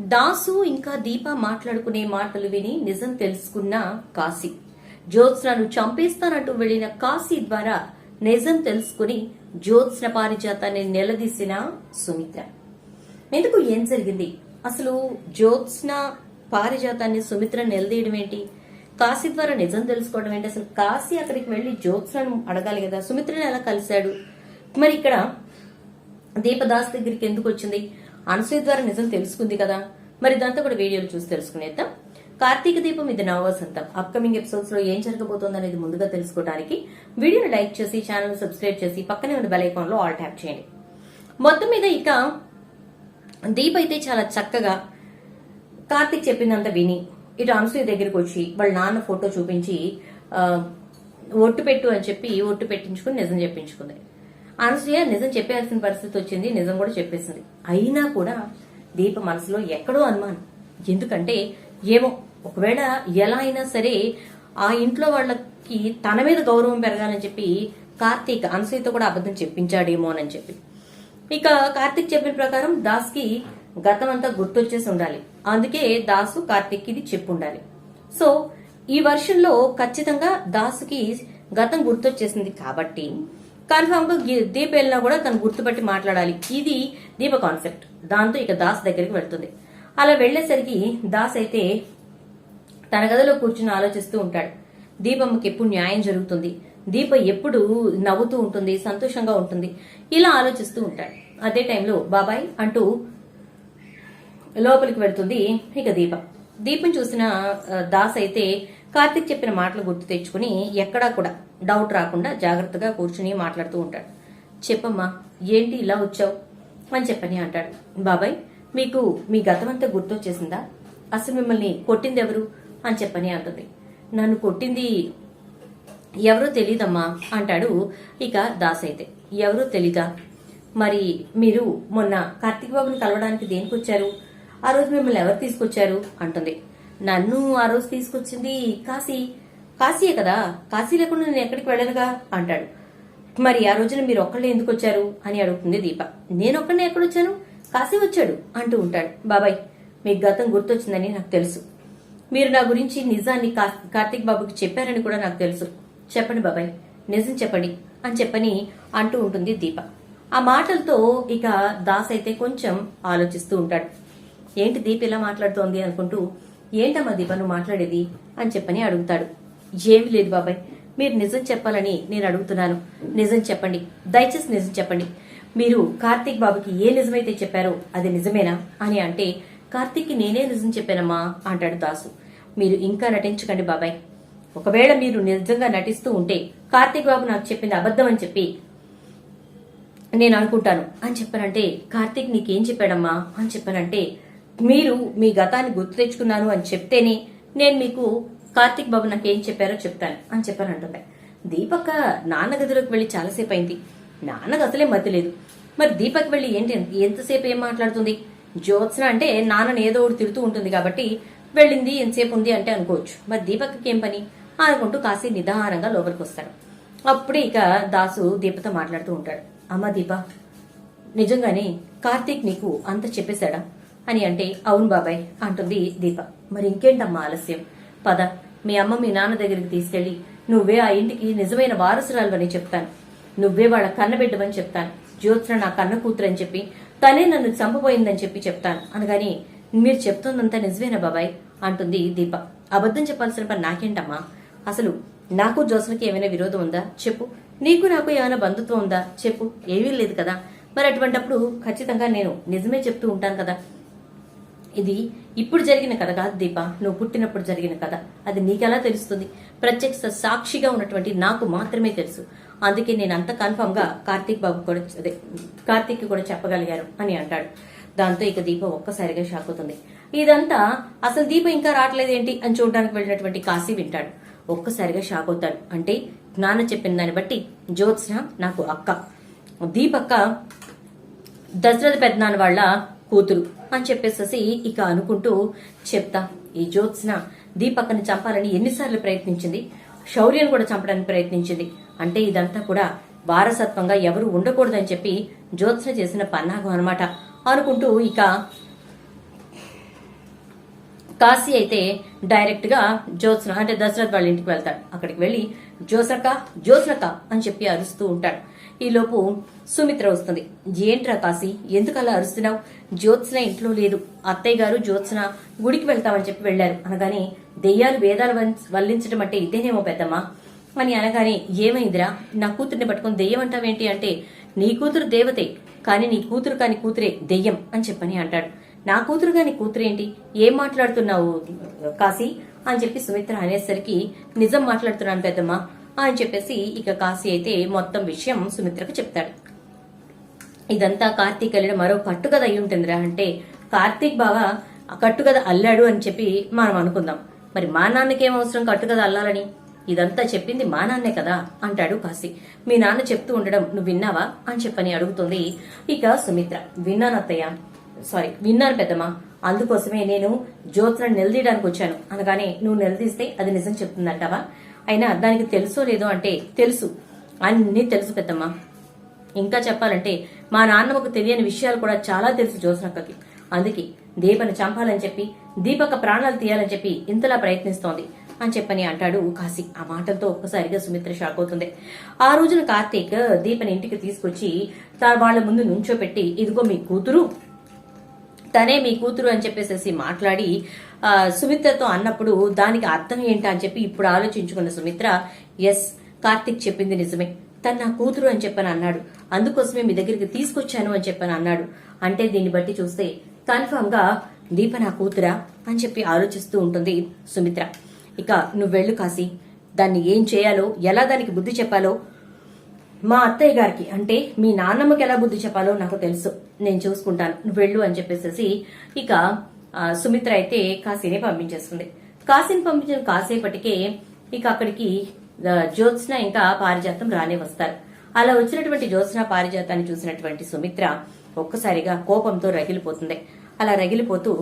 దాసు ఇంకా దీప మాట్లాడుకునే మాటలు విని నిజం తెలుసుకున్న కాశీ. జ్యోత్స్నను చంపేస్తానంటూ వెళ్ళిన కాశీ ద్వారా నిజం తెలుసుకుని జ్యోత్స్న పారిజాతాన్ని నిలదీసిన సుమిత్ర. ఎందుకు ఏం జరిగింది? అసలు జ్యోత్స్న పారిజాతాన్ని సుమిత్ర నిలదీయడం ఏంటి? కాశీ ద్వారా నిజం తెలుసుకోవడం ఏంటి? అసలు కాశీ అక్కడికి వెళ్ళి జ్యోత్స్నను అడగాలి కదా? సుమిత్రని ఎలా కలిశాడు? మరి ఇక్కడ దీపదాస్ దగ్గరికి ఎందుకు వచ్చింది? అనసూయ ద్వారా నిజం తెలుసుకుంది కదా? మరి ఇదంతా కూడా వీడియోలు చూసి తెలుసుకునేద్దాం. కార్తీక దీపం ఇది నవవసంతం అప్కమింగ్ ఎపిసోడ్స్లో ఏం జరగబోతోంది అనేది ముందుగా తెలుసుకోవడానికి వీడియోని లైక్ చేసి ఛానల్ సబ్స్క్రైబ్ చేసి పక్కనే ఉన్న బెల్ ఐకాన్లో ఆల్ ట్యాప్ చేయండి. మొత్తం మీద ఇక దీప్ అయితే చాలా చక్కగా కార్తీక్ చెప్పినంత విని ఇటు అనసూయ దగ్గరికి వచ్చి వాళ్ళ నాన్న ఫోటో చూపించి ఒట్టు పెట్టు అని చెప్పి ఒట్టు పెట్టించుకుని నిజం చెప్పించుకుంది. అనసూయ నిజం చెప్పాల్సిన పరిస్థితి వచ్చింది నిజం కూడా చెప్పేసింది. అయినా కూడా దీప మనసులో ఎక్కడో అనుమానం. ఎందుకంటే ఏమో ఒకవేళ ఎలా అయినా సరే ఆ ఇంట్లో వాళ్ళకి తన మీద గౌరవం పెరగాలని చెప్పి కార్తీక్ అనసూయతో కూడా అబద్ధం చెప్పించాడేమో అని చెప్పి. ఇక కార్తీక్ చెప్పిన ప్రకారం దాస్కి గతం అంతా గుర్తొచ్చేసి ఉండాలి. అందుకే దాసు కార్తీక్ ఇది చెప్పు ఉండాలి సో ఈ వర్షంలో ఖచ్చితంగా దాసుకి గతం గుర్తొచ్చేసింది కాబట్టి కన్ఫామ్గా దీప వెళ్ళినా కూడా తను గుర్తుపట్టి మాట్లాడాలి. ఇది దీప కాన్సెప్ట్. దాంతో ఇక దాస్ దగ్గరికి వెళ్తుంది. అలా వెళ్ళేసరికి దాస్ అయితే తన గదిలో కూర్చుని ఆలోచిస్తూ ఉంటాడు. దీపమ్మకి ఎప్పుడు న్యాయం జరుగుతుంది? దీప ఎప్పుడు నవ్వుతూ ఉంటుంది సంతోషంగా ఉంటుంది? ఇలా ఆలోచిస్తూ ఉంటాడు. అదే టైంలో బాబాయ్ అంటూ లోపలికి వెళ్తుంది ఇక దీప. దీపం చూసిన దాస్ అయితే కార్తిక్ చెప్పిన మాటలు గుర్తు తెచ్చుకుని ఎక్కడా కూడా డౌట్ రాకుండా జాగ్రత్తగా కూర్చుని మాట్లాడుతూ ఉంటాడు. చెప్పమ్మా ఏంటి ఇలా వచ్చావు? అని చెప్పని అంటాడు. బాబాయ్ మీకు మీ గతమంతా గుర్తొచ్చేసిందా? అసలు మిమ్మల్ని కొట్టింది ఎవరు అని చెప్పని అంటుంది. నన్ను కొట్టింది ఎవరో తెలీదమ్మా అంటాడు ఇక దాస్ అయితే. ఎవరో తెలీదా? మరి మీరు మొన్న కార్తీక్ బాబుని కలవడానికి దేనికి వచ్చారు ఆ రోజు మిమ్మల్ని ఎవరు తీసుకొచ్చారు? అంటుంది. నన్ను ఆ రోజు తీసుకొచ్చింది కాశీ. కాశీయే కదా? కాశీ లేకుండా నేను ఎక్కడికి వెళ్ళనుగా? అంటాడు. మరి ఆ రోజున మీరు ఒక్కళ్ళే ఎందుకు వచ్చారు? అని అడుగుతుంది దీప. నేను ఒక్కడే ఎక్కడొచ్చాను కాశీ వచ్చాడు అంటూ ఉంటాడు. బాబాయ్ మీకు గతం గుర్తొచ్చిందని నాకు తెలుసు. మీరు నా గురించి నిజాన్ని కా- కార్తీక్ బాబుకి చెప్పారని కూడా నాకు తెలుసు. చెప్పండి బాబాయ్. నిజం చెప్పండి అని చెప్పని అంటూ ఉంటుంది దీప. ఆ మాటలతో ఇక దాస్ అయితే కొంచెం ఆలోచిస్తూ ఉంటాడు. ఏంటి దీప ఇలా మాట్లాడుతోంది అనుకుంటూ ఏంటమ్మా దీప నువ్వు మాట్లాడేది? అని చెప్పని అడుగుతాడు. ఏమి లేదు బాబాయ్. మీరు నిజం చెప్పాలని నేను అడుగుతున్నాను. నిజం చెప్పండి. దయచేసి నిజం చెప్పండి. మీరు కార్తీక్ బాబుకి ఏ నిజమైతే చెప్పారో అది నిజమేనా? అని అంటే కార్తీక్కి నేనే నిజం చెప్పానమ్మా అంటాడు దాసు. మీరు ఇంకా నటించకండి బాబాయ్. ఒకవేళ మీరు నిజంగా నటిస్తూ ఉంటే కార్తీక్ బాబు నాకు చెప్పింది అబద్ధం అని చెప్పి నేను అనుకుంటాను. అని చెప్పానంటే కార్తీక్ నీకేం చెప్పాడమ్మా? అని చెప్పానంటే మీరు మీ గతాన్ని గుర్తు తెచ్చుకున్నాను అని చెప్తేనే నేను మీకు కార్తిక్ బాబు నాకేం చెప్పారో చెప్తాను అని చెప్పానంటుంది దీపక్క నాన్న గదిలోకి వెళ్ళి చాలాసేపు అయింది. నాన్నకు అసలే మతి లేదు. మరి దీపక్ వెళ్ళి ఏంటి? ఎంతసేపు ఏం మాట్లాడుతుంది? జ్యోత్స్న అంటే నాన్నని ఏదో ఒకటి తిడుతూ ఉంటుంది కాబట్టి వెళ్ళింది ఎంతసేపు ఉంది అంటే అనుకోవచ్చు. మరి దీపక్కి ఏం పని? అనుకుంటూ కాసి నిదానంగా లోపలికి వస్తాడు. అప్పుడే ఇక దాసు దీపతో మాట్లాడుతూ ఉంటాడు. అమ్మ దీప నిజంగానే కార్తీక్ నీకు అంత చెప్పేశాడా? అని అంటే అవును బాబాయ్ అంటుంది దీప. మరి ఇంకేంటమ్మా ఆలస్యం? పద మీ అమ్మ మీ నాన్న దగ్గరికి తీసుకెళ్ళి నువ్వే ఆ ఇంటికి నిజమైన వారసురాలువని చెప్తాను. నువ్వే వాళ్ళ కన్నబిడ్డవని చెప్తాను. జ్యోత్స్న నా కన్న కూతురని చెప్పి తనే నన్ను చంపబోయిందని చెప్పి చెప్తాను. అనగాని మీరు చెప్తుందంతా నిజమేనా బాబాయ్? అంటుంది దీప. అబద్ధం చెప్పాల్సిన పని నాకేంటమ్మా? అసలు నాకు జ్యోత్స్నకి ఏమైనా విరోధం ఉందా? చెప్పు. నీకు నాకు ఏమైనా బంధుత్వం ఉందా? చెప్పు. ఏమీ లేదు కదా. మరి అటువంటప్పుడు ఖచ్చితంగా నేను నిజమే చెప్తూ ఉంటాను కదా. ఇది ఇప్పుడు జరిగిన కథ కాదు దీప. నువ్వు పుట్టినప్పుడు జరిగిన కథ. అది నీకెలా తెలుస్తుంది? ప్రత్యక్ష సాక్షిగా ఉన్నటువంటి నాకు మాత్రమే తెలుసు. అందుకే నేను అంత కన్ఫర్మ్గా కార్తీక్ బాబు కూడా అదే కార్తీక్ కూడా చెప్పగలిగారు అని అంటాడు. దాంతో ఇక దీప ఒక్కసారిగా షాక్ అవుతుంది. ఇదంతా అసలు దీప ఇంకా రావట్లేదు ఏంటి అని చూడడానికి వెళ్ళినటువంటి కాశీ వింటాడు. ఒక్కసారిగా షాక్ అవుతాడు. అంటే నాన్న చెప్పిన దాన్ని బట్టి జ్యోత్స్న నాకు అక్క. దీపక్క దశరథ పెద్దనాన్న వాళ్ళ కూతురు అని చెప్పేసేసి ఇక అనుకుంటూ చెప్తా. ఈ జ్యోత్స్న దీపక్కని చంపాలని ఎన్నిసార్లు ప్రయత్నించింది. శౌర్యను కూడా చంపడానికి ప్రయత్నించింది. అంటే ఇదంతా కూడా వారసత్వంగా ఎవరు ఉండకూడదని చెప్పి జ్యోత్స్న చేసిన పన్నాగం అనమాట అనుకుంటూ ఇక కాశీ అయితే డైరెక్ట్గా జ్యోత్స్న అంటే దశరథ్ వాళ్ళ ఇంటికి వెళ్తాడు. అక్కడికి వెళ్ళి జ్యోత్స్నక జ్యోత్స్నక అని చెప్పి అరుస్తూ ఉంటాడు. ఈలోపు సుమిత్ర వస్తుంది. ఏంట్రా కాశీ ఎందుకు అలా అరుస్తున్నావు? జ్యోత్స్న ఇంట్లో లేదు. అత్తయ్య గారు జ్యోత్స్న గుడికి వెళ్తామని చెప్పి వెళ్ళారు అనగానే దెయ్యాలు వేదాలు వం- వల్లించడం అంటే ఇదేనేమో పెద్దమ్మా? అని అనగానే ఏమైందిరా? నా కూతుర్ని పట్టుకొని దెయ్యం అంటావేంటి అంటే నీ కూతురు దేవతే కానీ నీ కూతురు కాని కూతురే దెయ్యం అని చెప్పని అంటాడు. నా కూతురు కాని కూతురేంటి ఏం మాట్లాడుతున్నావు కాశీ? అని చెప్పి సుమిత్ర అనేసరికి నిజం మాట్లాడుతున్నాను పెద్దమ్మా. అని చెప్పేసి ఇక కాశీ అయితే మొత్తం విషయం సుమిత్రకు చెప్తాడు. ఇదంతా కార్తీక్ వెళ్ళిన మరో కట్టుకథ అయి ఉంటుందిరా. అంటే కార్తీక్ బావ ఆ కట్టుకథ అల్లాడు అని చెప్పి మనం అనుకుందాం. మరి మా నాన్నకేం అవసరం కట్టుకథ అల్లాలని? ఇదంతా చెప్పింది మా నాన్నే కదా అంటాడు కాశీ. మీ నాన్న చెప్తూ ఉండడం నువ్వు విన్నావా అని చెప్పని అడుగుతుంది ఇక సుమిత్ర. విన్నాను అత్తయ్య. సారీ విన్నాను పెద్దమ్మా. అందుకోసమే నేను జ్యోత్స్న నిలదీయడానికి వచ్చాను. అనగానే నువ్వు నిలదీస్తే అది నిజం చెప్తుందంటావా? అయినా దానికి తెలుసో లేదో అంటే తెలుసు. అన్నీ తెలుసు పెద్దమ్మ. ఇంకా చెప్పాలంటే మా నాన్నమ్మకు తెలియని విషయాలు కూడా చాలా తెలుసు జ్యోత్స్నక్కకి. అందుకే దీపను చంపాలని చెప్పి దీపక ప్రాణాలు తీయాలని చెప్పి ఇంతలా ప్రయత్నిస్తోంది అని చెప్పని అంటాడు కాశీ ఆ మాటలతో ఒక్కసారిగా సుమిత్ర షాక్ అవుతుంది. ఆ రోజున కార్తీక్ దీపని ఇంటికి తీసుకొచ్చి తా- వాళ్ళ ముందు నుంచోపెట్టి ఇదిగో మీ కూతురు తనే మీ కూతురు అని చెప్పేసి మాట్లాడి సుమిత్రతో అన్నప్పుడు దానికి అర్థం ఏంటా అని చెప్పి ఇప్పుడు ఆలోచించుకున్న సుమిత్ర ఎస్ కార్తిక్ చెప్పింది నిజమే. తను నా కూతురు అని చెప్పని అన్నాడు. అందుకోసమే మీ దగ్గరికి తీసుకొచ్చాను అని చెప్పని అన్నాడు. అంటే దీన్ని బట్టి చూస్తే కన్ఫర్మ్గా దీప నా కూతురా అని చెప్పి ఆలోచిస్తూ ఉంటుంది సుమిత్ర. ఇక నువ్వు వెళ్ళు కాసి దాన్ని ఏం చేయాలో ఎలా దానికి బుద్ధి చెప్పాలో మా అత్తయ్య గారికి అంటే మీ నాన్నమ్మకి ఎలా బుద్ధి చెప్పాలో నాకు తెలుసు. నేను చూసుకుంటాను. నువ్వు వెళ్ళు అని చెప్పేసి ఇక సుమిత్ర అయితే కాశీని పంపించేస్తుంది. కాశీని పంపించిన కాసేపటికే ఇక అక్కడికి జ్యోత్స్న ఇంకా పారిజాతం రానే వస్తారు. అలా వచ్చినటువంటి జ్యోత్స్న పారిజాతాన్ని చూసినటువంటి సుమిత్ర ఒక్కసారిగా కోపంతో రగిలిపోతుంది. అలా రగిలిపోతూ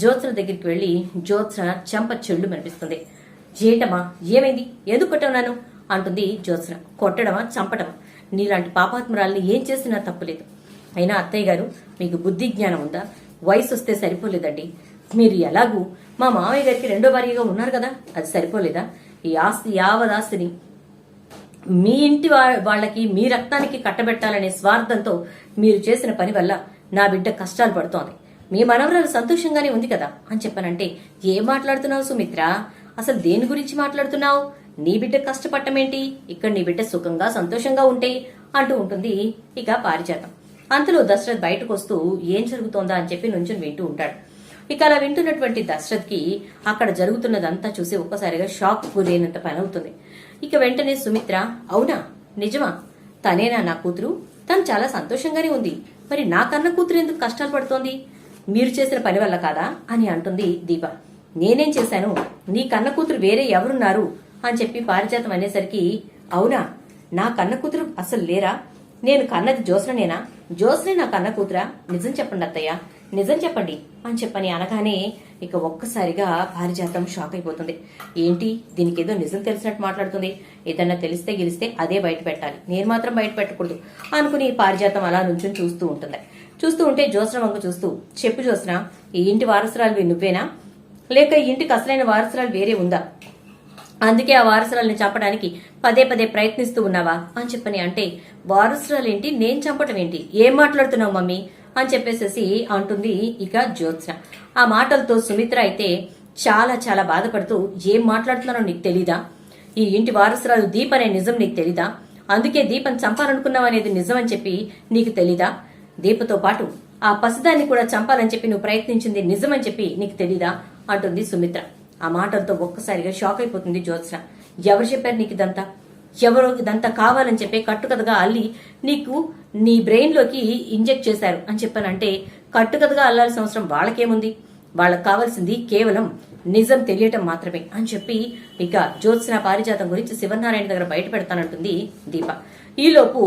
జ్యోత్స్న దగ్గరికి వెళ్ళి జ్యోత్స్న చెంప చెళ్ళు మనిపిస్తుంది ఏంటమ్మా ఏమైంది? ఎందుకు కొట్టవున్నాను అంటుంది జ్యోత్స్న. కొట్టడమా? చంపడమా నీలాంటి పాపాత్మరాల్ని ఏం చేసినా తప్పులేదు. అయినా అత్తయ్య గారు మీకు బుద్ధి జ్ఞానం ఉందా? వయసు వస్తే సరిపోలేదండి. మీరు ఎలాగూ మా మామయ్య గారికి రెండో భార్యగా ఉన్నారు కదా అది సరిపోలేదా? ఈ ఆస్తి యావదాస్తిని మీ ఇంటి వాళ్ళకి మీ రక్తానికి కట్టబెట్టాలనే స్వార్థంతో మీరు చేసిన పని వల్ల నా బిడ్డ కష్టాలు పడుతోంది. మీ మనవరాలు సంతోషంగానే ఉంది కదా అని చెప్పానంటే ఏం మాట్లాడుతున్నావు సుమిత్ర? అసలు దేని గురించి మాట్లాడుతున్నావు? నీ బిడ్డ కష్టపడటమేంటి? ఇక్కడ నీ బిడ్డ సుఖంగా సంతోషంగా ఉంటే అంటూ ఉంటుంది. ఇక పారిజాతం. అంతలో దశరథ్ బయటకు వస్తూ ఏం జరుగుతోందా? అని చెప్పి నుంచుని వింటూ ఉంటాడు. ఇక అలా వింటున్నటువంటి దశరథ్కి అక్కడ జరుగుతున్నదంతా చూసి ఒక్కసారిగా షాక్ గురైనంత పని అవుతుంది ఇక వెంటనే సుమిత్ర అవునా? నిజమా? తనేనా నా కూతురు? తను చాలా సంతోషంగానే ఉంది. మరి నా కన్న కూతురు ఎందుకు కష్టాలు పడుతోంది? మీరు చేసిన పని వల్ల కాదా? అని అంటుంది దీప. నేనేం చేశాను? నీ కన్న కూతురు వేరే ఎవరున్నారు? అని చెప్పి పారిజాతం అనేసరికి అవునా? నా కన్న కూతురు అసలు లేరా? నేను కన్నది జోస్ననేనా జోస్నే నా కన్న కూతురా? నిజం చెప్పండి అత్తయ్య. నిజం చెప్పండి అని చెప్పని అనగానే ఇక ఒక్కసారిగా పారిజాతం షాక్ అయిపోతుంది. ఏంటి? దీనికి ఏదో నిజం తెలిసినట్టు మాట్లాడుతుంది. ఏదన్నా తెలిస్తే గెలిస్తే అదే బయట పెట్టాలి. నేను మాత్రం బయట పెట్టకూడదు అనుకుని పారిజాతం అలా నుంచుని చూస్తూ ఉంటుంది. చూస్తూ ఉంటే జ్యోత్స్న వంక చూస్తూ చెప్పు జ్యోత్స్న ఈ ఇంటి వారసురాలు నువ్వేనా? లేక ఈ ఇంటికి అసలైన వారసురాలు వేరే ఉందా? అందుకే ఆ వారసురాల్ని చంపడానికి పదే పదే ప్రయత్నిస్తూ ఉన్నావా? అని చెప్పని అంటే వారసురాలేంటి? నేను చంపటం ఏంటి? ఏం మాట్లాడుతున్నావు మమ్మీ? అని చెప్పేసేసి అంటుంది ఇక జ్యోత్స్న. ఆ మాటలతో సుమిత్ర అయితే చాలా చాలా బాధపడుతూ ఏం మాట్లాడుతున్నానో నీకు తెలీదా? ఈ ఇంటి వారసురాలు దీప్ అనే నిజం నీకు తెలీదా? అందుకే దీపం చంపాలనుకున్నావు అనేది నిజం అని చెప్పి నీకు తెలీదా? దీపతో పాటు ఆ పసిదాన్ని కూడా చంపాలని చెప్పి నువ్వు ప్రయత్నించింది నిజమని చెప్పి నీకు తెలీదా? అంటుంది సుమిత్ర. ఆ మాటలతో ఒక్కసారిగా షాక్ అయిపోతుంది జ్యోత్స్న. ఎవరు చెప్పారు నీకు ఇదంతా? ఎవరో ఇదంతా కావాలని చెప్పి కట్టుకథగా అల్లి నీకు నీ బ్రెయిన్లోకి ఇంజెక్ట్ చేశారు అని చెప్పానంటే కట్టుకథగా అల్లాల్సిన అవసరం వాళ్ళకేముంది? వాళ్ళకి కావాల్సింది కేవలం నిజం తెలియటం మాత్రమే అని చెప్పి ఇక జ్యోత్స్న పారిజాతం గురించి శివనారాయణ దగ్గర బయట పెడతానంటుంది దీప. ఈలోపు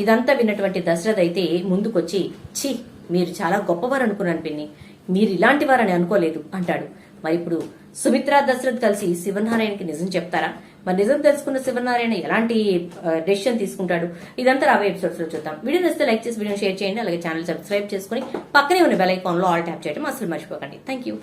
ఇదంతా విన్నటువంటి దశరథ్ అయితే ముందుకొచ్చి ఛీ మీరు చాలా గొప్పవారు అనుకున్నాను పిన్ని. మీరు ఇలాంటి వారని అనుకోలేదు అంటాడు. మరి ఇప్పుడు సుమిత్ర దశరథ్ కలిసి శివనారాయణకి నిజం చెప్తారా? మరి నిజం తెలుసుకున్న శివనారాయణ ఎలాంటి డెసిషన్ తీసుకుంటాడు? ఇదంతా రాబోయే ఎపిసోడ్స్లో చూద్దాం. వీడియో నచ్చితే లైక్ చేసి వీడియో షేర్ చేయండి. అలాగే ఛానల్ సబ్స్క్రైబ్ చేసుకుని పక్కనే ఉన్న బెల్ ఐకాన్లో ఆల్ ట్యాప్ చేయడం అసలు మర్చిపోకండి. Thank you